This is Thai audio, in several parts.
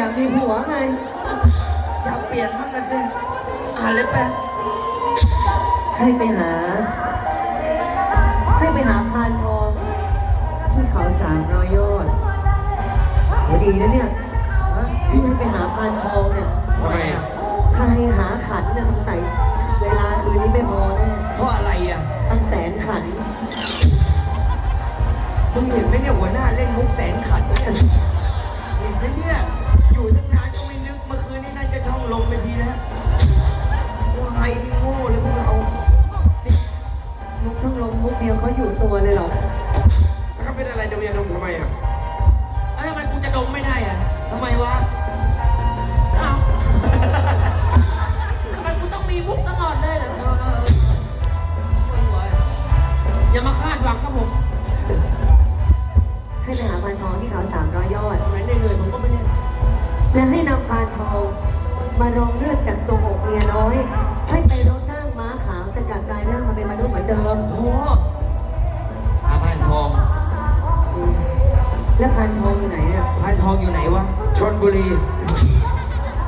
อยากมีผัวไง อยากเปลี่ยนมั่งกันสิอ่านเลยแปะให้ไปหา ให้ไปหาพานทองที่เขาสามร้อยยอดโหดีนะเนี่ยพี่ให้ไปหาพานทองเนี่ยทำไมอะถ้าให้หาขันเนี่ยสงสัยเวลาคืนนี้ไม่พอแน่เพราะอะไรอะตั้งแสนขัน มึงเห็นไหมเนี่ยหัวหน้าเล่นมุกแสนขันเนี่ยเห็นไหมเนี่ยอยู่ อยู่ตัวเลยเหรอเขาเป็นอะไรดมยาดมทำไมอะแล้วทำไมกูจะดมไม่ได้อะทำไมวะ อ้าว ทำไมกูต้องมีมุกตลอดเลยเหรอคนหัวอย่ามาคาดหวังกับผมให้ไปหาพานทองที่เขาสามร้อยยอดตรงไหนเหนื่อยๆผมก็ไม่เล่นและให้นำพานทองมารองเลือดจากทรงอกเมียน้อย แล้วพานทองอยู่ไหนเนี่ย พานทองอยู่ไหนวะ ชนบุรี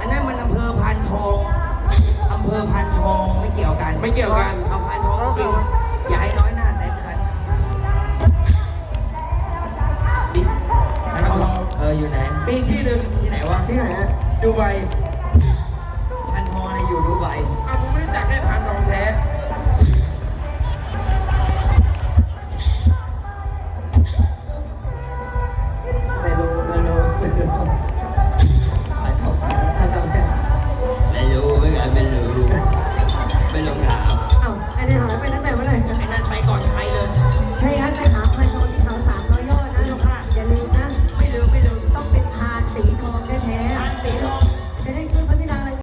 อันนั้นมันอำเภอพานทอง อำเภอพานทองไม่เกี่ยวกัน ไม่เกี่ยวกัน เอาพานทองจริง อย่าให้น้อยหน้าแสนขันนี่พานทอง เอออยู่ไหนมีอีกที่หนึ่งที่ไหนวะ ที่ไหนฮะดูไบ